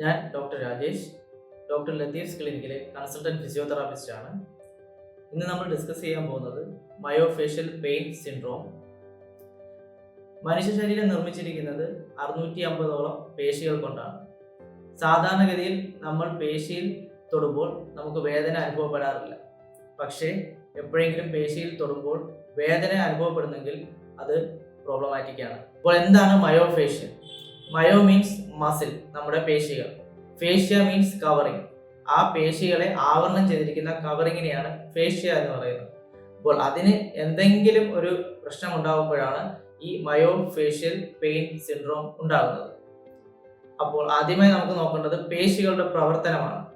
ഞാൻ doctor Rajesh. Doctor ലത്തീഫ്സ് ക്ലിനിക്കിലെ consultant physiotherapist ആണ് ഇന്ന് നമ്മൾ ഡിസ്കസ് ചെയ്യാൻ പോകുന്നത് മയോഫേഷ്യൽ പെയിൻ സിൻഡ്രോം. മനുഷ്യ ശരീരം നിർമ്മിച്ചിരിക്കുന്നത് അറുന്നൂറ്റി അമ്പതോളം പേശികൾ കൊണ്ടാണ്. സാധാരണഗതിയിൽ നമ്മൾ പേശിയിൽ തൊടുമ്പോൾ നമുക്ക് വേദന അനുഭവപ്പെടാറില്ല. പക്ഷേ എപ്പോഴെങ്കിലും പേശിയിൽ തൊടുമ്പോൾ വേദന അനുഭവപ്പെടുന്നെങ്കിൽ അത് പ്രോബ്ലമാറ്റിക്കാണ്. അപ്പോൾ എന്താണ് മയോഫേഷ്യൽ? മയോ മീൻസ് മസിൽ നമ്മുടെ പേശികൾ. ഫേഷ്യ മീൻസ് കവറിങ് ആ പേശികളെ ആവരണം ചെയ്തിരിക്കുന്ന കവറിങ്ങിനെയാണ് ഫേഷ്യ എന്ന് പറയുന്നത്. അപ്പോൾ അതിന് എന്തെങ്കിലും ഒരു പ്രശ്നം ഉണ്ടാകുമ്പോഴാണ് ഈ മയോ ഫേഷ്യൽ പെയിൻ സിൻഡ്രോം ഉണ്ടാകുന്നത്. അപ്പോൾ ആദ്യമായി നമുക്ക് നോക്കേണ്ടത് പേശികളുടെ പ്രവർത്തനമാണ്.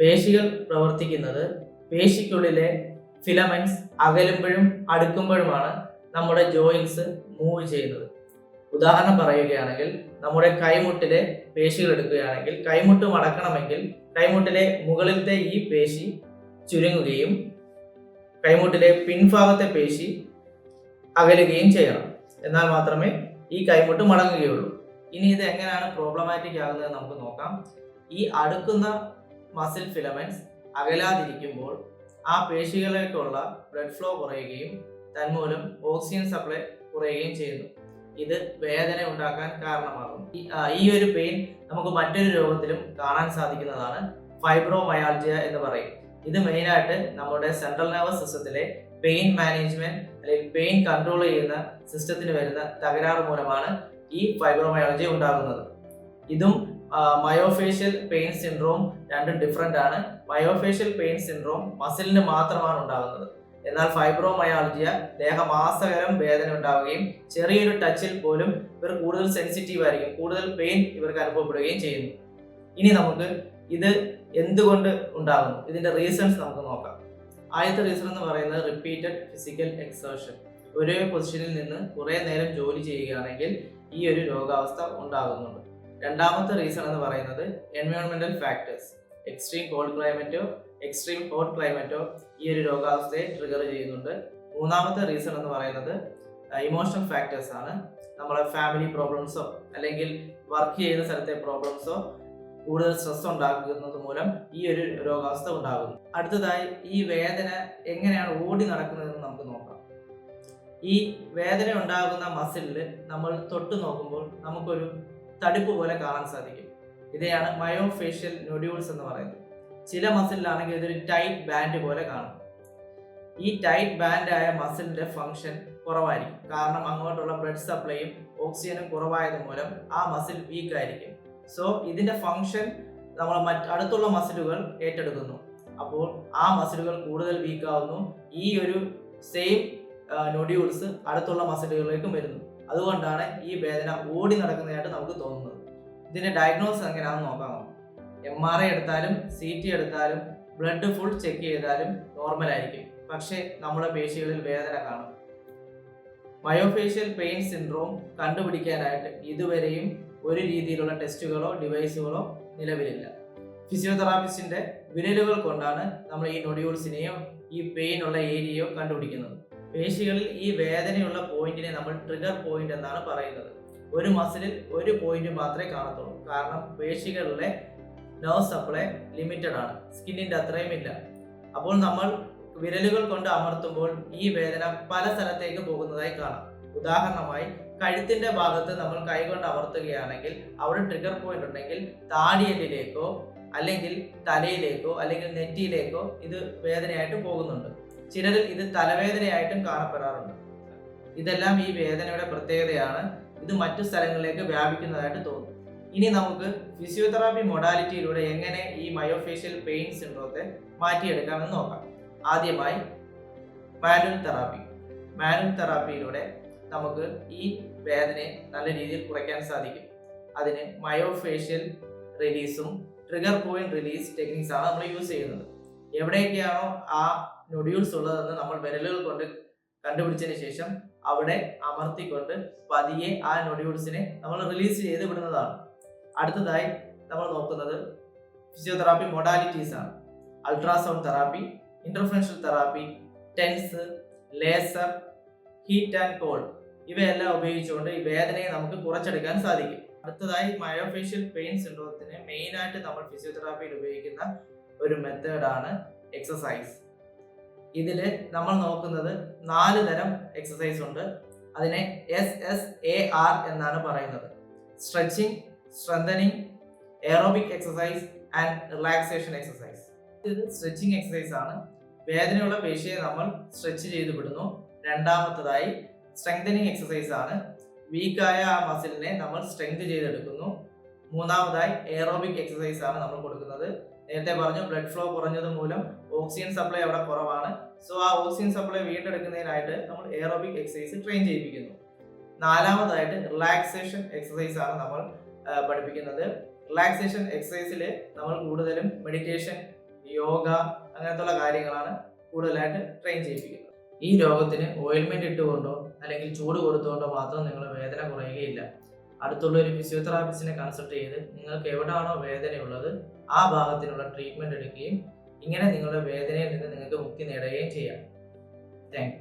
പേശികൾ പ്രവർത്തിക്കുന്നത് പേശിക്കുള്ളിലെ ഫിലമെന്റ്സ് അകലുമ്പോഴും അടുക്കുമ്പോഴുമാണ് നമ്മുടെ ജോയിൻസ് മൂവ് ചെയ്യുന്നത്. ഉദാഹരണം പറയുകയാണെങ്കിൽ നമ്മുടെ കൈമുട്ടിലെ പേശികൾ എടുക്കുകയാണെങ്കിൽ കൈമുട്ട് മടക്കണമെങ്കിൽ കൈമുട്ടിലെ മുകളിലത്തെ ഈ പേശി ചുരുങ്ങുകയും കൈമുട്ടിലെ പിൻഭാഗത്തെ പേശി അകലുകയും ചെയ്യണം. എന്നാൽ മാത്രമേ ഈ കൈമുട്ട് മടങ്ങുകയുള്ളൂ. ഇനി ഇത് എങ്ങനെയാണ് പ്രോബ്ലമാറ്റിക് ആകുന്നത് നമുക്ക് നോക്കാം. ഈ അടുക്കുന്ന മസിൽ ഫിലമെന്റ്സ് അകലാതിരിക്കുമ്പോൾ ആ പേശികളിലേക്കുള്ള ബ്ലഡ് ഫ്ലോ കുറയുകയും തന്മൂലം ഓക്സിജൻ സപ്ലൈ കുറയുകയും ചെയ്യുന്നു. ഇത് വേദന ഉണ്ടാക്കാൻ കാരണമാകും ഈ- ഒരു പെയിൻ നമുക്ക് മറ്റൊരു രോഗത്തിലും കാണാൻ സാധിക്കുന്നതാണ് ഫൈബ്രോമയാൾജിയ എന്ന് പറയും. ഇത് മെയിനായിട്ട് നമ്മുടെ സെൻട്രൽ നെർവസ് സിസ്റ്റത്തിലെ പെയിൻ മാനേജ്മെന്റ് അല്ലെങ്കിൽ പെയിൻ കൺട്രോൾ ചെയ്യുന്ന സിസ്റ്റത്തിന് വരുന്ന തകരാറ് മൂലമാണ് ഈ ഫൈബ്രോമയോളജി ഉണ്ടാകുന്നത്. ഇതും മയോഫേഷ്യൽ പെയിൻ സിൻഡ്രോം രണ്ടും ഡിഫറെന്റ് ആണ്. മയോഫേഷ്യൽ പെയിൻ സിൻഡ്രോം മസിലിന് മാത്രമാണ് ഉണ്ടാകുന്നത്. എന്നാൽ ഫൈബ്രോമയാൾജിയ ദേഹമാസകരം വേദന ഉണ്ടാവുകയും ചെറിയൊരു ടച്ചിൽ പോലും ഇവർ കൂടുതൽ സെൻസിറ്റീവ് ആയിരിക്കും കൂടുതൽ പെയിൻ ഇവർക്ക് അനുഭവപ്പെടുകയും ചെയ്യുന്നു. ഇനി നമുക്ക് ഇത് എന്തുകൊണ്ട് ഉണ്ടാകുന്നു? ഇതിന്റെ റീസൺസ് നമുക്ക് നോക്കാം. ആദ്യത്തെ റീസൺ എന്ന് പറയുന്നത് റിപ്പീറ്റഡ് ഫിസിക്കൽ എക്സേർഷൻ ഒരേ പൊസിഷനിൽ നിന്ന് കുറേ നേരം ജോലി ചെയ്യുകയാണെങ്കിൽ ഈ ഒരു രോഗാവസ്ഥ ഉണ്ടാകുന്നുണ്ട്. രണ്ടാമത്തെ റീസൺ എന്ന് പറയുന്നത് എൻവയോൺമെന്റൽ ഫാക്ടേഴ്സ് എക്സ്ട്രീം കോൾഡ് ക്ലൈമറ്റോ എക്സ്ട്രീം ഹോട്ട് ക്ലൈമറ്റോ ഈ ഒരു രോഗാവസ്ഥയെ ട്രിഗർ ചെയ്യുന്നുണ്ട്. മൂന്നാമത്തെ റീസൺ എന്ന് പറയുന്നത് ഇമോഷണൽ ഫാക്ടേഴ്സ് ആണ്. നമ്മളെ ഫാമിലി പ്രോബ്ലംസോ അല്ലെങ്കിൽ വർക്ക് ചെയ്യുന്ന സ്ഥലത്തെ പ്രോബ്ലംസോ കൂടുതൽ സ്ട്രെസ് ഉണ്ടാക്കുന്നത് മൂലം ഈ ഒരു രോഗാവസ്ഥ ഉണ്ടാകുന്നു. അടുത്തതായി ഈ വേദന എങ്ങനെയാണ് ഓടി നടക്കുന്നതെന്ന് നമുക്ക് നോക്കാം. ഈ വേദന ഉണ്ടാകുന്ന മസിലിൽ നമ്മൾ തൊട്ട് നോക്കുമ്പോൾ നമുക്കൊരു തടിപ്പ് പോലെ കാണാൻ സാധിക്കും. ഇതെയാണ് മയോഫേഷ്യൽ നൊഡ്യൂൾസ് എന്ന് പറയുന്നത്. ചില മസിലിലാണെങ്കിൽ ഇതൊരു ടൈറ്റ് ബാൻഡ് പോലെ കാണും. ഈ ടൈറ്റ് ബാൻഡ് ആയ മസിലിന്റെ ഫങ്ഷൻ കുറവായിരിക്കും. കാരണം അങ്ങോട്ടുള്ള ബ്ലഡ് സപ്ലൈയും ഓക്സിജനും കുറവായത് മൂലം ആ മസിൽ വീക്ക് ആയിരിക്കും. സോ ഇതിന്റെ ഫങ്ഷൻ നമ്മൾ മറ്റ് അടുത്തുള്ള മസിലുകൾ ഏറ്റെടുക്കുന്നു. അപ്പോൾ ആ മസിലുകൾ കൂടുതൽ വീക്ക് ആവുന്നു. ഈ ഒരു സെയിം നൊഡ്യൂൾസ് അടുത്തുള്ള മസിലുകളിലേക്കും വരുന്നു. അതുകൊണ്ടാണ് ഈ വേദന ഓടി നടക്കുന്നതായിട്ട് നമുക്ക് തോന്നുന്നത്. ഇതിന്റെ ഡയഗ്നോസ് എങ്ങനെയാണെന്ന് നോക്കാം. എം ആർ ഐ എടുത്താലും സി ടി എടുത്താലും ബ്ലഡ് ഫുൾ ചെക്ക് ചെയ്താലും നോർമൽ ആയിരിക്കും. പക്ഷേ നമ്മുടെ പേശികളിൽ വേദന കാണും. മയോഫേഷ്യൽ പെയിൻ സിൻഡ്രോം കണ്ടുപിടിക്കാനായിട്ട് ഇതുവരെയും ഒരു രീതിയിലുള്ള ടെസ്റ്റുകളോ ഡിവൈസുകളോ നിലവിലില്ല. ഫിസിയോതെറാപ്പിസ്റ്റിന്റെ വിരലുകൾ കൊണ്ടാണ് നമ്മൾ ഈ നൊഡ്യൂൾസിനെയോ ഈ പെയിൻ ഉള്ള ഏരിയയോ കണ്ടുപിടിക്കുന്നത്. പേശികളിൽ ഈ വേദനയുള്ള പോയിന്റിനെ നമ്മൾ ട്രിഗർ പോയിന്റ് എന്നാണ് പറയുന്നത്. ഒരു മസിലിൽ ഒരു പോയിന്റ് മാത്രമേ കാണത്തുള്ളൂ. കാരണം പേശികളിലെ നെർവ് സപ്ലൈ ലിമിറ്റഡ് ആണ്. സ്കിന്നിന്റെ അത്രയും ഇല്ല. അപ്പോൾ നമ്മൾ വിരലുകൾ കൊണ്ട് അമർത്തുമ്പോൾ ഈ വേദന പല സ്ഥലത്തേക്ക് പോകുന്നതായി കാണാം. ഉദാഹരണമായി കഴുത്തിന്റെ ഭാഗത്ത് നമ്മൾ കൈകൊണ്ട് അമർത്തുകയാണെങ്കിൽ അവിടെ ട്രിഗർ പോയിന്റ് ഉണ്ടെങ്കിൽ താടിയലിലേക്കോ അല്ലെങ്കിൽ തലയിലേക്കോ അല്ലെങ്കിൽ നെറ്റിയിലേക്കോ ഇത് വേദനയായിട്ട് പോകുന്നുണ്ട്. ചിലരിൽ ഇത് തലവേദനയായിട്ടും കാണപ്പെടാറുണ്ട്. ഇതെല്ലാം ഈ വേദനയുടെ പ്രത്യേകതയാണ്. ഇത് മറ്റു സ്ഥലങ്ങളിലേക്ക് വ്യാപിക്കുന്നതായിട്ട് തോന്നും. ഇനി നമുക്ക് ഫിസിയോതെറാപ്പി മൊഡാലിറ്റിയിലൂടെ എങ്ങനെ ഈ മയോഫേഷ്യൽ പെയിൻ സിൻഡ്രോത്തെ മാറ്റിയെടുക്കാമെന്ന് നോക്കാം. ആദ്യമായി മാനുവൽ തെറാപ്പി മാനുവൽ തെറാപ്പിയിലൂടെ നമുക്ക് ഈ വേദനയെ നല്ല രീതിയിൽ കുറയ്ക്കാൻ സാധിക്കും. അതിന് മയോഫേഷ്യൽ റിലീസും ട്രിഗർ പോയിന്റ് റിലീസ് ടെക്നിക്സ് ആണ് നമ്മൾ യൂസ് ചെയ്യുന്നത്. എവിടെയൊക്കെയാണോ ആ നൊഡ്യൂൾസ് ഉള്ളതെന്ന് നമ്മൾ വിരലുകൾ കൊണ്ട് കണ്ടുപിടിച്ചതിന് ശേഷം അവിടെ അമർത്തിക്കൊണ്ട് പതിയെ ആ നൊഡ്യൂൾസിനെ നമ്മൾ റിലീസ് ചെയ്ത് വിടുന്നതാണ്. അടുത്തതായി നമ്മൾ നോക്കുന്നത് ഫിസിയോതെറാപ്പി മൊഡാലിറ്റീസ് ആണ്. Ultrasound therapy interferential therapy TENS laser heat and cold ഇവയെല്ലാം ഉപയോഗിച്ചുകൊണ്ട് ഈ വേദനയെ നമുക്ക് കുറച്ചെടുക്കാൻ സാധിക്കും. അടുത്തതായി മയോഫേഷ്യൽ പെയിൻ സിൻഡ്രോമത്തിന് മെയിൻ ആയിട്ട് നമ്മൾ ഫിസിയോതെറാപ്പിയിൽ ഉപയോഗിക്കുന്ന ഒരു മെത്തേഡാണ് എക്സസൈസ് ഇതിൽ നമ്മൾ നോക്കുന്നത് നാല് തരം എക്സസൈസ് ഉണ്ട്. അതിനെ എസ് എസ് എ ആർ എന്നാണ് പറയുന്നത്. Stretching strengthening aerobic exercise and relaxation exercise ഇത് സ്ട്രെച്ചിങ് എക്സസൈസ് ആണ്. വേദനയുള്ള പേശിയെ നമ്മൾ സ്ട്രെച്ച് ചെയ്ത് വിടുന്നു. രണ്ടാമത്തതായി സ്ട്രെങ്തനിങ് എക്സസൈസ് ആണ്. വീക്കായ ആ മസിലിനെ നമ്മൾ സ്ട്രെങ്ത് ചെയ്തെടുക്കുന്നു. മൂന്നാമതായി എയറോബിക് എക്സസൈസ് ആണ് നമ്മൾ കൊടുക്കുന്നത്. നേരത്തെ പറഞ്ഞു ബ്ലഡ് ഫ്ലോ കുറഞ്ഞത് മൂലം ഓക്സിജൻ സപ്ലൈ അവിടെ കുറവാണ്. സോ ആ ഓക്സിജൻ സപ്ലൈ വീണ്ടെടുക്കുന്നതിനായിട്ട് നമ്മൾ എയറോബിക് എക്സസൈസ് ട്രെയിൻ ചെയ്യിപ്പിക്കുന്നു. നാലാമതായിട്ട് റിലാക്സേഷൻ എക്സസൈസ് ആണ് നമ്മൾ പഠിപ്പിക്കുന്നത്. റിലാക്സേഷൻ എക്സസൈസിൽ നമ്മൾ കൂടുതലും മെഡിറ്റേഷൻ യോഗ അങ്ങനത്തുള്ള കാര്യങ്ങളാണ് കൂടുതലായിട്ട് ട്രെയിൻ ചെയ്യിപ്പിക്കുന്നത്. ഈ രോഗത്തിന് ഓയിൽമെന്റ് ഇട്ടുകൊണ്ടോ അല്ലെങ്കിൽ ചൂട് കൊടുത്തുകൊണ്ടോ മാത്രം നിങ്ങൾ വേദന കുറയുകയില്ല. അടുത്തുള്ള ഒരു ഫിസിയോതെറാപ്പിസ്റ്റിനെ കൺസൾട്ട് ചെയ്ത് നിങ്ങൾക്ക് എവിടെയാണോ വേദനയുള്ളത് ആ ഭാഗത്തിനുള്ള ട്രീറ്റ്മെന്റ് എടുക്കുകയും ഇങ്ങനെ നിങ്ങളുടെ വേദനയിൽ നിന്ന് നിങ്ങൾക്ക് മുക്തി നേടുകയും ചെയ്യാം. താങ്ക്